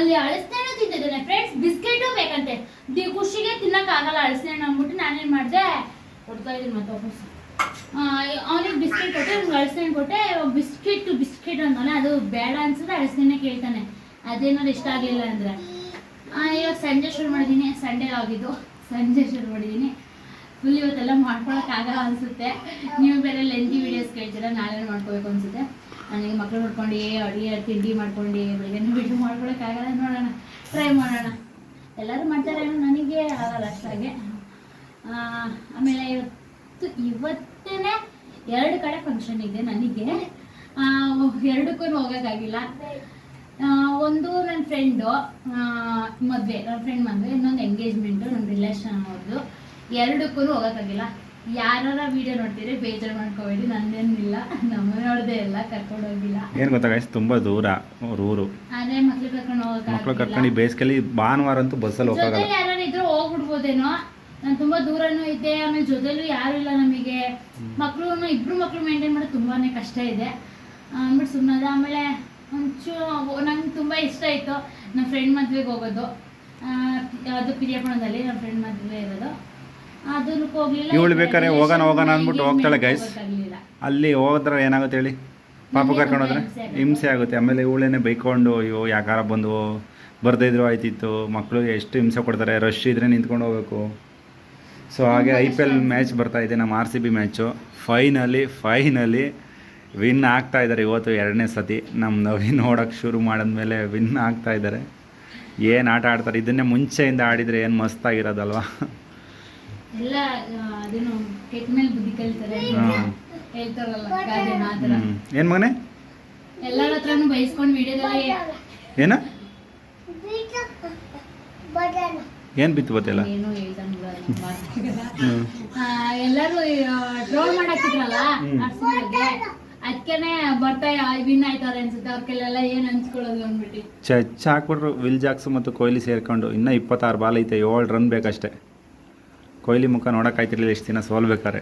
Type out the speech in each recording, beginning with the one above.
ನಿಂಗೆಲ್ಲ ಅಳಸಿನ ಹಣ್ಣು ತಿಂತಿದ್ದಾನೆ ಫ್ರೆಂಡ್ಸ್ ಬಿಸ್ಕೆಟು ಬೇಕಂತೆ. ದಿ ಖುಷಿಗೆ ತಿನ್ನಕ್ ಆಗಲ್ಲ ಹಣ್ಣು ಅಂದ್ಬಿಟ್ಟು ನಾನೇನ್ ಮಾಡಿದೆ? ಕೊಡ್ತಾ ಇದೀನಿ ಮತ್ತೆ ವಾಪಸ್. ಅವನಿಗೆ ಬಿಸ್ಕೆಟ್ ಕೊಟ್ಟೆ ಅವ್ನಿಗೆ ಅಳಸಿನ ಕೊಟ್ಟೆ. ಬಿಸ್ಕೆಟ್ ಬಿಸ್ಕೆಟ್ ಅಂತಾನೆ ಅದು ಬೇಡ ಅನ್ಸುತ್ತೆ ಹಳಸನೆ ಕೇಳ್ತಾನೆ. ಅದೇನಾದ್ರು ಇಷ್ಟ ಆಗಲಿಲ್ಲ ಅಂದ್ರೆ. ಇವಾಗ ಸಂಜೆ ಶುರು ಮಾಡಿದ್ದೀನಿ ಸಂಡೇ ಆಗಿದ್ದು. ಸಂಜೆ ಶುರು ಮಾಡಿದ್ದೀನಿ ಫುಲ್ ಇವತ್ತೆಲ್ಲ ಮಾಡ್ಕೊಳಕ್ ಆಗಲ್ಲ ಅನ್ಸುತ್ತೆ. ನೀವು ಬೇರೆ ಲೆಂತಿ ವಿಡಿಯೋಸ್ ಕೇಳ್ತೀರಾ, ನಾಳೆ ಮಾಡ್ಕೋಬೇಕು ಅನ್ಸುತ್ತೆ. ನನಗೆ ಮಕ್ಳು ನೋಡ್ಕೊಂಡು, ಅಡುಗೆ, ತಿಂಡಿ ಮಾಡ್ಕೊಂಡು ಬೆಳಿಗ್ಗೆ ಬಿಟ್ಟು ಮಾಡ್ಕೊಳಕ್ ಆಗಲ್ಲ ನೋಡೋಣ. ಟ್ರೈ ಮಾಡೋಣ. ಎಲ್ಲರೂ ಮಾಡ್ತಾರೆ ನನಗೆ ಆಗಲ್ಲ ಅಷ್ಟಾಗೆ. ಆಮೇಲೆ ಇವತ್ತು ಇವತ್ತೇ ಎರಡು ಕಡೆ ಫಂಕ್ಷನ್ ಇದೆ ನನಗೆ. ಎರಡಕ್ಕೂ ಹೋಗೋಕ್ಕಾಗಿಲ್ಲ. ಒಂದು ನನ್ನ ಫ್ರೆಂಡು ಮದುವೆ ನನ್ನ ಫ್ರೆಂಡ್ ಮದುವೆ, ಇನ್ನೊಂದು ಎಂಗೇಜ್ಮೆಂಟು ನನ್ನ ರಿಲೇಷನ್ ಅವ್ರದ್ದು ಎರಡಕ್ಕೂ ಹೋಗೋಕ್ಕಾಗಿಲ್ಲ. ಯಾರ ವಿಡಿಯೋ ನೋಡ್ತೀರಿ? ಬೇಜಾರು ಮಾಡ್ಕೋಬೇಡಿ ನಂದೇನಿಲ್ಲ ನಮ್ಮ ನೋಡದೆ ಎಲ್ಲ ಕರ್ಕೊಂಡು ಹೋಗಿಲ್ಲ. ಏನು ಗೊತ್ತಾ ಗೈಸ್ ತುಂಬಾ ದೂರ ಅವ್ರ ಊರು. ಆದ್ರೆ ಮಕ್ಳು ಕರ್ಕೊಂಡು ಮಕ್ಳು ಕರ್ಕೊಂಡು ಹೋಗೋಕ್ಕಾಗಿಲ್ಲ ಬೇಸಿಗೆಲಿ ಭಾನುವಾರ ಅಂತೂ ಬಸ್ಸಲ್ಲಿ ಜೊತೆಲಿ ಹೋಗಲ್ಲ ಯಾರು ಇದ್ರು ಹೋಗ್ಬಿಡ್ಬೋದೇನೋ? ನಾನು ತುಂಬಾ ದೂರನೂ ಇದ್ದೆ ಆಮೇಲೆ ಜೊತೆಲೂ ಯಾರು ಇಲ್ಲ ನಮಗೆ. ಮಕ್ಳು ಇಬ್ರು ಮಕ್ಳು ಮೇಂಟೈನ್ ಮಾಡೋದು ತುಂಬಾನೇ ಕಷ್ಟ ಇದೆ. ಅಂದ್ಬಿಟ್ಟು ಸುಮ್ಮನೆ ಆಮೇಲೆ ಒಂಚೂರು ನಂಗೆ ತುಂಬಾ ಇಷ್ಟ ಆಯ್ತು. ನಮ್ಮ ಫ್ರೆಂಡ್ ಮದ್ವೆಗೆ ಹೋಗೋದು. ಅದು ಪಿರಿಯಾಪುರದಲ್ಲಿ ನಮ್ಮ ಫ್ರೆಂಡ್ ಮದ್ವೆ ಇರೋದು. ಅದಕ್ಕೆ ಹೋಗ್ಲಿಲ್ಲ ಇವ್ಳು ಬೇಕಾದ್ರೆ ಹೋಗೋಣ ಹೋಗೋಣ ಅಂದ್ಬಿಟ್ಟು ಹೋಗ್ತಾಳೆ ಗೈಸ್. ಅಲ್ಲಿ ಹೋದ್ರೆ ಏನಾಗುತ್ತೆ ಹೇಳಿ? ಪಾಪ ಕರ್ಕೊಂಡೋದ್ರೆ ಕರ್ಕೊಂಡು ಹೋದ್ರೆ? ಹಿಂಸೆ ಆಗುತ್ತೆ. ಆಮೇಲೆ ಇವಳೇನೆ ಬೈಕೊಂಡು ಅಯ್ಯೋ ಯಾಕಾರ ಬಂದು ಬರ್ದೇ ಇದ್ರು ಆಯ್ತಿತ್ತು. ಮಕ್ಕಳು ಎಷ್ಟು ಹಿಂಸೆ ಕೊಡ್ತಾರೆ? ರಶ್ ಇದ್ರೆ ನಿಂತ್ಕೊಂಡು ಹೋಗ್ಬೇಕು. ಸೊ ಹಾಗೆ ಐ ಪಿ ಎಲ್ ಮ್ಯಾಚ್ ಬರ್ತಾ ಇದೆ ನಮ್ಮ R C B match finally finally win ಆಗ್ತಾ ಇದ್ದಾರೆ ಇವತ್ತು ಎರಡನೇ ಸತಿ. ನಮ್ಮ ನವೀನ್ ನೋಡೋಕ್ಕೆ ಶುರು ಮಾಡಿದ್ಮೇಲೆ ವಿನ್ ಆಗ್ತಾ ಇದ್ದಾರೆ ಏನು ಆಟ ಆಡ್ತಾರೆ? ಇದನ್ನೇ ಮುಂಚೆಯಿಂದ ಆಡಿದರೆ ಏನು ಮಸ್ತಾಗಿರೋದಲ್ವಾ ಎಲ್ಲ ಅದೇನು ಕೆಟ್ಟ ಮೇಲೆ ಬುದ್ಧಿ ಕಲಿತಾರೆ. ಹೇಳ್ತಾರಲ್ಲ ಗಾದೆನ ಆ ಥರ ಏನು ಮಗನೇ? ಎಲ್ಲರ ಹತ್ರನು ಬೈಸ್ಕೊಂಡು ವಿಡಿಯೋದಲ್ಲಿ ಏನು? ಏನು ಬಿತ್ತು ಗೊತ್ತಿಲ್ಲ ಏನು ಹ್ಞೂ ಎಲ್ಲರೂ ಟ್ರೋಲ್ ಮಾಡಾಕಿದ್ರಲ್ಲ ಹ್ಮ್. ಬಗ್ಗೆ ಅದಕ್ಕೇನೆ ಬರ್ತಾ ವಿನ್ ಆಯ್ತಾರೆ ಅನ್ಸುತ್ತೆ. ಅವ್ರಿಗೆಲ್ಲ ಏನ್ ಅನ್ಸ್ಕೊಳ್ಳೋದು ಅಂದ್ಬಿಟ್ಟು. ಚಚ್ ಹಾಕ್ಬಿಟ್ರು. ವಿಲ್ ಜಾಕ್ಸ್ ಮತ್ತು ಕೊಹ್ಲಿ ಸೇರ್ಕೊಂಡು ಇನ್ನೂ ಇಪ್ಪತ್ತಾರು ಬಾಲ್ ಐತೆ. ಏಳು ರನ್ ಬೇಕಷ್ಟೇ. ಕೊಹ್ಲಿ ಮುಖ ನೋಡೋಕ್ಕಾಯ್ತಿರ್ಲಿಲ್ಲ ಇಷ್ಟು ದಿನ ಸೋಲ್ಬೇಕಾರೆ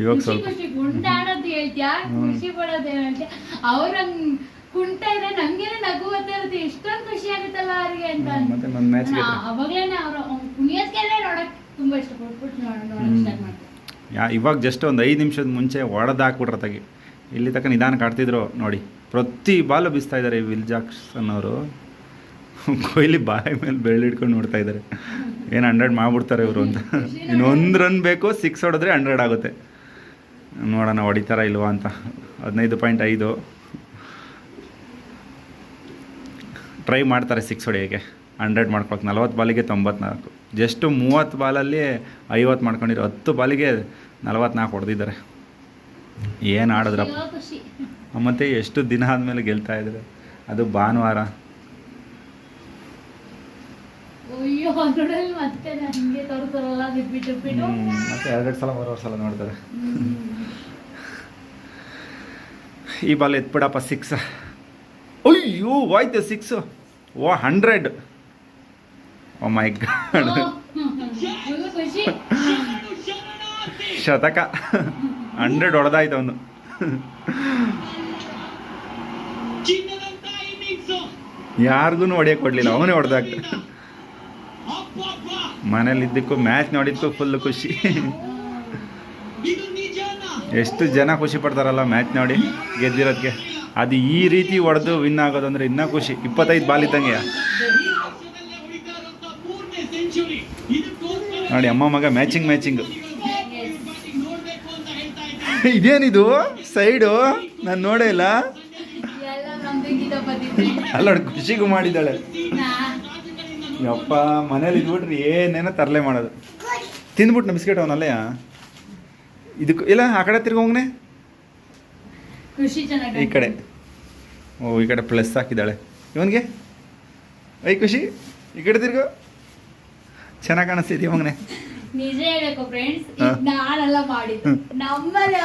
ಇವಾಗ ಸ್ವಲ್ಪ. ಖುಷಿ ಕುಂಟಾಡೋದು ಹೇಳ್ತ್ಯಾ? ಹ್ಮ್. ಖುಷಿ ಪಡೋದು ಹೇಳ್ತ್ಯಾ? ಅವ್ರಂಗ್ ಕುಂಟ ಇದ್ರೆ ನಮ್ಗೇನೆ ನಗು ಬರ್ತಾ ಇರುತ್ತೆ ಎಷ್ಟೊಂದು ಖುಷಿ ಆಗುತ್ತಲ್ಲ ಅವ್ರಿಗೆ ಅಂತ. ಮತ್ತೆ ನನ್ನ ಮ್ಯಾಚ್ ನಾ ಅವಾಗ್ಲೇನೆ ಅವ್ರ ಕುಣಿಯೋದ್ಕೆನೆ ನೋಡಕ್ ತುಂಬಾ ಇಷ್ಟ ಪಟ್ಬಿಟ್ಟು ನೋಡಕ್ ಸ್ಟಾರ್ಟ್ ಮಾಡ್ತಾರೆ. ಯಾ ಇವಾಗ ಜಸ್ಟ್ ಒಂದು ಐದು ನಿಮಿಷದ ಮುಂಚೆ ಹೊಡೆದು ಹಾಕ್ಬಿಟ್ರೆ ತಗಿ ಇಲ್ಲಿ ತಕ್ಕ ನಿಧಾನ ಕಾಡ್ತಿದ್ರು ನೋಡಿ. ಪ್ರತಿ ಬಾಲು ಬೀಸ್ತಾ ಇದ್ದಾರೆ ವಿಲ್ ಜಾಕ್ಸನ್ ಅವರು. ಕೊಹ್ಲಿ ಬಾಯಿ ಮೇಲೆ ಬೆಳ್ಳಿಡ್ಕೊಂಡು ನೋಡ್ತಾ ಇದ್ದಾರೆ ಏನು ಹಂಡ್ರೆಡ್ ಮಾಡ್ಬಿಡ್ತಾರೆ ಇವರು ಅಂತ. ಇನ್ನೊಂದು ರನ್ ಬೇಕು ಸಿಕ್ಸ್ ಹೊಡೆದ್ರೆ ಹಂಡ್ರೆಡ್ ಆಗುತ್ತೆ. ನೋಡೋಣ ಹೊಡಿತಾರ ಇಲ್ವಾ ಅಂತ. ಹದಿನೈದು ಪಾಯಿಂಟ್ ಐದು. ಟ್ರೈ ಮಾಡ್ತಾರೆ ಸಿಕ್ಸ್ ಹೊಡೆಯೋಕ್ಕೆ. ಹಂಡ್ರೆಡ್ ಮಾಡ್ಕೊಳಕ್ಕೆ ನಲ್ವತ್ತು ಬಾಲಿಗೆ ತೊಂಬತ್ನಾಲ್ಕು. ಜಸ್ಟು ಮೂವತ್ತು ಬಾಲಲ್ಲಿ ಐವತ್ತು ಮಾಡ್ಕೊಂಡಿರೋ ಹತ್ತು ಬಾಲಿಗೆ ನಲವತ್ನಾಲ್ಕು ಹೊಡೆದಿದ್ದಾರೆ. ಏನು ಆಡಿದ್ರಪ್ಪ. ಮತ್ತು ಎಷ್ಟು ದಿನ ಆದಮೇಲೆ ಗೆಲ್ತಾ ಇದ್ದಾರೆ. ಅದು ಭಾನುವಾರ. ಅಯ್ಯೋ ನೋಡಲ್ ಮತ್ತೆ ಹಿಂಗೆ ಬಿಟ್ಬಿಟ್ಟು ಎರಡೆರಡು ಸಲ ಮೂರು ಸಲ ನೋಡ್ತಾರೆ. ಈ ಬಾಲ್ ಎತ್ಬಿಡಪ್ಪ ಸಿಕ್ಸ್ ಅಯ್ಯೋ ಹೋಯ್ತು six oh hundred oh my god ಶತಕ. ಹಂಡ್ರೆಡ್ ಹೊಡೆದಾಯ್ತು ಅವನು. ಯಾರಿಗೂ ಹೊಡೆಯಕ್ಕೆ ಕೊಡ್ಲಿಲ್ಲ ಅವನೇ ಹೊಡೆದಾಕ್ತ. ಅಬ್ಬಬ್ಬ ಮನೇಲಿ ಮ್ಯಾಚ್ ನೋಡಿದ್ದಕ್ಕೂ ಫುಲ್ ಖುಷಿ. ಎಷ್ಟು ಜನ ಖುಷಿ ಪಡ್ತಾರಲ್ಲ ಮ್ಯಾಚ್ ನೋಡಿ ಗೆದ್ದಿರೋದಕ್ಕೆ ಅದು ಈ ರೀತಿ ಹೊಡೆದು ವಿನ್ ಆಗೋದಂದ್ರೆ ಇನ್ನೂ ಖುಷಿ. ಇಪ್ಪತ್ತೈದು ಬಾಲ್ ಇದ್ದಂಗೆ. ನೋಡಿ ಅಮ್ಮ ಮಗ ಮ್ಯಾಚಿಂಗ್ ಮ್ಯಾಚಿಂಗ್ ಇದೇನಿದು? ಸೈಡು ನಾನು ನೋಡೇ ಇಲ್ಲ. ಅಲ್ಲ ಖುಷಿಗೂ ಮಾಡಿದ್ದಾಳೆ. ಯಪ್ಪ ಮನೇಲಿ ಇದ್ಬಿಟ್ರಿ ಏನೇನೋ ತರಲೆ ಮಾಡೋದು. ತಿಂದ್ಬಿಟ್ಟು ಬಿಸ್ಕೆಟ್ ಅವನಲ್ಲೇ ಇದಕ್ಕೆ ಇಲ್ಲ ಆ ಕಡೆ ತಿರ್ಗೋಂಗ್ನೆ ಈ ಕಡೆ. ಓ ಈ ಕಡೆ ಪ್ಲಸ್ ಹಾಕಿದ್ದಾಳೆ. ಇವನಿಗೆ? ಐ ಖುಷಿ ಈ ಕಡೆ ತಿರ್ಗೋ. ಚೆನ್ನಾಗಿ ಕಾಣಿಸ್ತಿದ್ದೆ ಇವಂಗ್ನೆ ನಿಜ ಹೇಳ್ಬೇಕು ಫ್ರೆಂಡ್ಸ್. ನಾನೆಲ್ಲ ಮಾಡಿದ್ದು. ನಮ್ಮಲ್ಲಿ.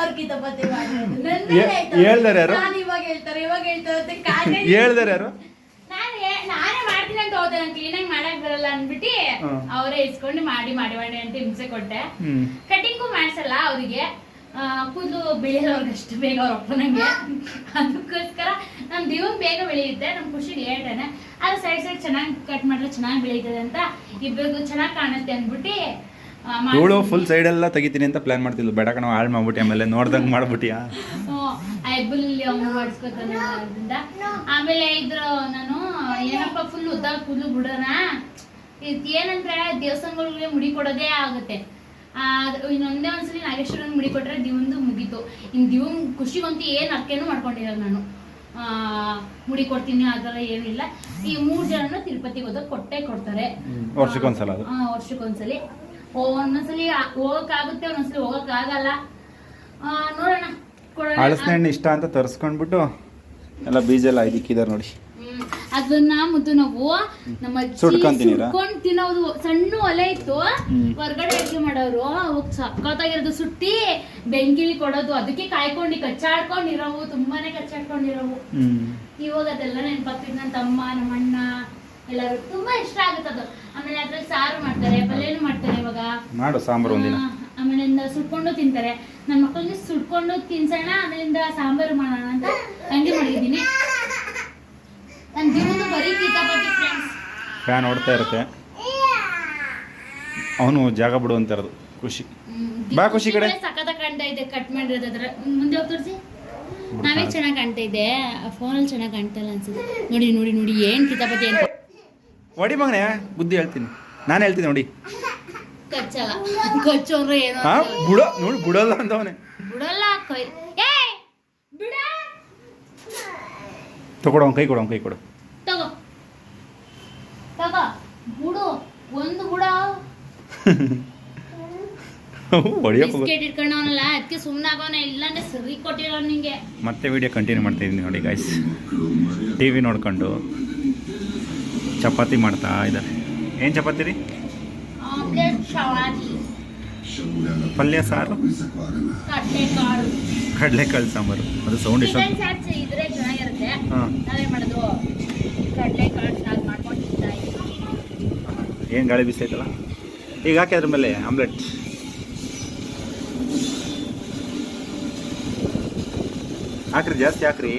ಹೇಳ್ದಾರೆ ಯಾರು? ನಾನು ಇವಾಗ ಹೇಳ್ತಾರೆ ಇವಾಗ ಹೇಳ್ತಾರೆ ಅಂತ ಕಾಯ್ತಾ ಹೇಳ್ದಾರೆ ಯಾರು? ಮಾಡ್ತೀನಿ ಅಂತ ಹೋದೆ ಕ್ಲೀನ್ ಆಗಿ ಮಾಡಕ್ ಬರಲ್ಲ ಅನ್ಬಿಟ್ಟು ಅವರೇ ಇಸ್ಕೊಂಡು ಮಾಡಿ ಮಾಡಿ ಮಾಡಿ ಅಂತ ಹಿಂಸೆ ಕೊಟ್ಟೆ. ಕಟಿಂಗು ಮಾಡ್ಸಲ್ಲ ಅವರಿಗೆ. ಕೂದಲು ಬೆಳೆಯೋರ್ಗೆ ಅಷ್ಟು ಬೇಗ ಅವ್ರ ಅಪ್ಪನಂಗೆ ಅದಕ್ಕೋಸ್ಕರ ನಮ್ ದೇವ್ ಬೇಗ ಬೆಳೆಯುತ್ತೆ ನಮ್ ಖುಷಿ ಲೇಟನೆ ಆದ್ರೆ ಸೈಡ್ ಸೈಡ್ ಚೆನ್ನಾಗಿ ಕಟ್ ಮಾಡಿದ್ರೆ ಚೆನ್ನಾಗಿ ಬೆಳೀತದೆ ಅಂತ ಇಬ್ಬರಿಗೂ ಚೆನ್ನಾಗಿ ಕಾಣುತ್ತೆ ಅಂದ್ಬಿಟ್ಟು. ಇವಳು ಫುಲ್ ಸೈಡ್ ಎಲ್ಲ ತೆಗಿತೀನಿ ಅಂತ ಪ್ಲಾನ್ ಮಾಡ್ತಿದ್ಲು. ಬೇಡ ಕಣ ಹಾಳು ಮಾಡ್ಬಿಟ್ಟು ಆಮೇಲೆ ನೋಡ್ದಂಗೆ ಮಾಡ್ಬಿಟ್ಟಿಯಾ ಅವ್ನು ಮಾಡಿಸ್ಕೊತಾನೆ ಆಮೇಲೆ ಇದ್ರ ನಾನು ಏನಪ್ಪ ಫುಲ್ ಉದ್ದ ಕೂದಲು ಬಿಡೋಣ? ಏನಂದ್ರೆ ದೇವಸ್ಥಾನಗಳಿಗೆ ಮುಡಿ ಕೊಡೋದೇ ಆಗುತ್ತೆ. ಆ, ಇನ್ನೊಂದೇ ಒಂದ್ಸಲಿ ನಾಗೇಶ್ವರನ್ ಮುಡಿ ಕೊಟ್ರೆ ದಿವಂದು ಮುಗೀತು. ಇನ್ ದಿವ್ ಖುಷಿಗಂತೂ ಏನ್ ಅರ್ಕೆನೂ ಮಾಡ್ಕೊಂಡಿರಲ್ಲ ನಾನು. ಆ, ಮುಡಿ ಕೊಡ್ತೀನಿ ಅದರ ಏನು ಇಲ್ಲ. ಈ ಮೂರ್ ಜನನು ತಿರುಪತಿಗೆ ಹೋದಾಗ ಕೊಟ್ಟೆ ಕೊಡ್ತಾರೆ. ವರ್ಷಕ್ಕೊಂದ್ಸಲ ವರ್ಷಕ್ಕೊಂದ್ಸಲಿ. ಒಂದೊಂದ್ಸಲಿ ಹೋಗಕ್ಕಾಗುತ್ತೆ ಒಂದೊಂದ್ಸಲಿ ಹೋಗಕ್ಕಾಗಲ್ಲ. ಆ, ನೋಡೋಣ. ಹಳಸಿನ ಹಣ್ಣು ಇಷ್ಟ ಅಂತ ತರಿಸ್ಕೊಂಡ್ಬಿಟ್ಟು ಎಲ್ಲ ಬೀಜ ಎಲ್ಲ ಇದಕ್ಕಿದಾರೆ ನೋಡಿ. ಅದನ್ನ ಮುದ್ದು ನಾವು ನಮ್ಮ ಅಜ್ಜಿ? ಸುಟ್ಕೊಂಡ್ ತಿನ್ನೋದು ಸಣ್ಣ ಒಲೆ ಇತ್ತು. ಹೊರಗಡೆ ಅಡ್ಗೆ ಮಾಡೋರು ಅವಾಗ ಸಕ್ಕತ್ತಾಗಿರೋದು ಸುಟ್ಟಿ ಬೆಂಕಿಲಿ ಕೊಡೋದು. ಅದಕ್ಕೆ ಕಾಯ್ಕೊಂಡು ಕಚ್ಚಾಡ್ಕೊಂಡಿರೋವು ತುಂಬಾನೇ ಕಚ್ಚಾಡ್ಕೊಂಡಿರೋವು. ಇವಾಗ ಅದೆಲ್ಲ ನೆನಪಾಗ್ತಿದ್. ನನ್ನ ತಮ್ಮ ನಮ್ಮ ಅಣ್ಣ ಎಲ್ಲರೂ ತುಂಬಾ ಇಷ್ಟ ಆಗುತ್ತೆ ಅದು. ಆಮೇಲೆ ಅದ್ರಲ್ಲಿ ಸಾರು ಮಾಡ್ತಾರೆ ಪಲ್ಯನು ಮಾಡ್ತಾರೆ ಇವಾಗ. ಮಾಡು ಸಾಂಬಾರು ಒಂದಿನ. ಆಮೇಲಿಂದ ಸುಟ್ಕೊಂಡು ತಿಂತಾರೆ. ನನ್ನ ಮಕ್ಕಳಿಗೆ ಸುಟ್ಕೊಂಡು ತಿನ್ಸೋಣ ಆಮೇಲಿಂದ ಸಾಂಬಾರು ಮಾಡೋಣ ಅಂತ ಹಂಗೆ ಮಾಡಿದ್ದೀನಿ. ನನ್ನ ಜೀವನ ಬರೀ ಫ್ರೆಂಡ್ಸ್ ಫ್ಯಾನ್ ಓಡ್ತಾ ಇರುತ್ತೆ. ಅವನು ಜಾಗ ಬಿಡು ಅಂತ ಇರೋದು. ಖುಷಿ. ಬಾ ಖುಷಿ ಕಡೆ. ಸಖತ ಕಾಣ್ತಾ ಇದೆ ಕಟ್ ಮಾಡಿರೋದ್ರ ಮುಂದೆ ಹೋಗಿ ತೋರಿಸಿ. ನಾವೇ ಚೆನ್ನಾಗಿ ಕಾಣ್ತಾ ಇದೆ. ಫೋನಲ್ಲಿ ಚೆನ್ನಾಗಿ ಕಾಣ್ತಾ ಇಲ್ಲ ಅನ್ಸುತ್ತೆ. ನೋಡಿ ನೋಡಿ ನೋಡಿ ಏನ್ ಕಿತಾಪತಿ ಅಂತ. ಹೊಡಿ ಮಗನೇ ಬುದ್ಧಿ ಹೇಳ್ತೀನಿ. ನಾನು ಹೇಳ್ತೀನಿ ನೋಡಿ. ಕಚ್ಚಲ್ಲ. ಕಚ್ಚು ಅಂದ್ರೆ ಏನೋ ಹಾ ಬುಡ ನೋಡಿ ಬಿಡಲ್ಲ ಅಂತವನೇ. ಬಿಡಲ್ಲ ಕೈ ಏ ಬಿಡ! ತಗೊಡು ಅವ್ನ ಕೈ ಕೊಡು ಅವ್ನ ಕೈ ಕೊಡು ತಗೋ ತಗೋ ಬಿಡು ಒಂದು ಕೂಡ ಹೊಡಿಯಕ್ಕೆ ಹೋಗು. ಬಿಸ್ಕೆಟ್ ಇಟ್ಕೊಂಡವನಲ್ಲ ಅದಕ್ಕೆ ಸುಮ್ಮನೆ ಆಗೋನ ಇಲ್ಲಾಂದ್ರೆ ಸರಿ ಕೊಟ್ಟಿರೋ ನಿಂಗೆ. ಮತ್ತೆ ವಿಡಿಯೋ ಕಂಟಿನ್ಯೂ ಮಾಡ್ತಾ ಇದ್ದೀನಿ ನೋಡಿ ಗಾಯ್ಸ್ ಟಿ ವಿ ನೋಡ್ಕೊಂಡು ಚಪಾತಿ ಮಾಡ್ತಾ ಇದ್ದಾರೆ. ಏನು ಚಪಾತಿ ರೀ? ಪಲ್ಯ ಸಾರು? ಕಡ್ಲೆಕಾಳು. ಸಾಂಬಾರು. ಅದು ಸೌಂಡ್ ಇಷ್ಟ. ಹಾಂ ನಾವೇನ್ ಮಾಡೋದು ಕಡ್ಲೆಕಾಳು ಸಾರು ಮಾಡ್ಕೊಂಡು ತಿಂತಾ ಇದ್ದೀವಿ ಏನು ಗಾಳಿ ಬಿಸೈತಲ್ಲ ಈಗ ಹಾಕಿ ಅದ್ರ ಮೇಲೆ ಆಮ್ಲೆಟ್ ಹಾಕ್ರಿ ಜಾಸ್ತಿ ಹಾಕ್ರಿ.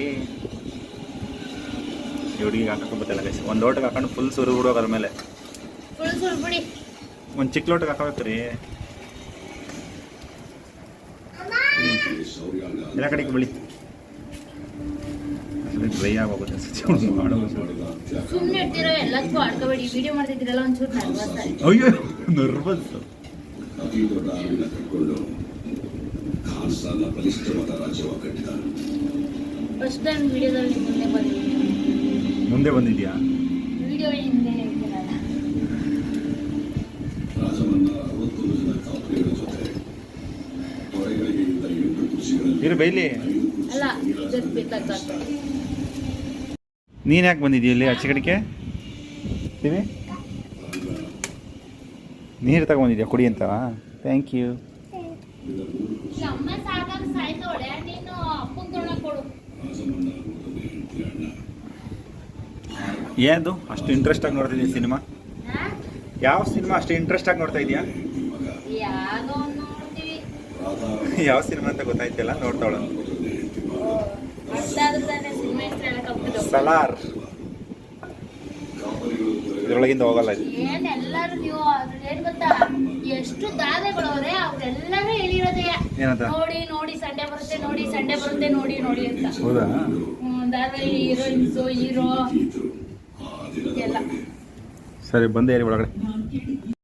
ಈ ಹುಡುಗಿಗೆ ಹಾಕಕ್ಕೆ ಬತ್ತಲ್ಲ ಗೈಸ್ ಒಂದು ಲೋಟಕ್ಕೆ ಹಾಕೊಂಡು ಫುಲ್ ಸುರು ಬಿಡೋಕೆ ಅದ್ರ ಮೇಲೆ. ಒಂದು ಚಿಕ್ಕ ಲೋಟಕ್ಕೆ ಹಾಕಬೇಕು ರೀ ಎಲ್ಲ ಕಡೆಗೆ ಬೆಳಿ. ಡ್ರೈ ಆಗೋಗುತ್ತೆ ಅನ್ಸುತ್ತೆ. ಸುಮ್ಮನೆ ಎಲ್ಲ ಎಲ್ಲದಕ್ಕೂ ಆಡ್ಕೋಬೇಡಿ. ವಿಡಿಯೋ ಮಾಡ್ತಿದ್ದೀರಲ್ಲ ಒಂಚೂರು ನರ್ವಸ್ ಅಯ್ಯೋ ನರ್ವಸ್ ಫಸ್ಟ್ ಟೈಮ್ ವಿಡಿಯೋದಲ್ಲಿ ಮುಂದೆ ಬಂದಿದ್ದೀನಿ ಮುಂದೆ ಬಂದಿದ್ಯಾ ವಿಡಿಯೋ ಹಿಂದೆ ಬೈಲಿ. ಅಲ್ಲ ನೀನು ಯಾಕೆ ಬಂದಿದ್ದೀಯ ಇಲ್ಲಿ ಆಚೆ ಕಡೆಗೆ? ನೀರು ತಗೊಂಡಿದ್ಯಾ ಕುಡಿ ಅಂತ? ಥ್ಯಾಂಕ್ ಯು ಇಲ್ಲ, ಅಷ್ಟು ಇಂಟ್ರೆಸ್ಟ್ ಆಗಿ ಏನು ನೋಡ್ತಿದ್ದೀಯ ಸಿನಿಮಾ? ಯಾವ ಸಿನಿಮಾ ಅಷ್ಟು ಇಂಟ್ರೆಸ್ಟ್ ಆಗಿ ನೋಡ್ತಾ ಇದೀಯಾ? ಯಾವ ಸಿನಿಮಾ ಅಂತ ಗೊತ್ತಾಯ್ತಿಲ್ಲ? ನೋಡ್ತಾವಳ ಸಲಾರ್. ಇದರೊಳಗಿಂದ ಹೋಗಲ್ಲ ಇದು. ಏನ್ ಎಲ್ಲಾರು ನೀವು ಏನ್ ಗೊತ್ತಾ? ಎಷ್ಟು ದಾದೆಗಳವ್ರೆ ಅವ್ರೆಲ್ಲರೂ ಹೇಳಿರೋದೇ. ಏನಂತ? ನೋಡಿ ನೋಡಿ ಸಂಡೆ ಬರುತ್ತೆ ನೋಡಿ ಸಂಡೆ ಬರುತ್ತೆ ನೋಡಿ ನೋಡಿ ಅಂತ. ಹೌದಾ? Heroines hero. ಎಲ್ಲ ಸರಿ ಬಂದೇ ಒಳಗಡೆ.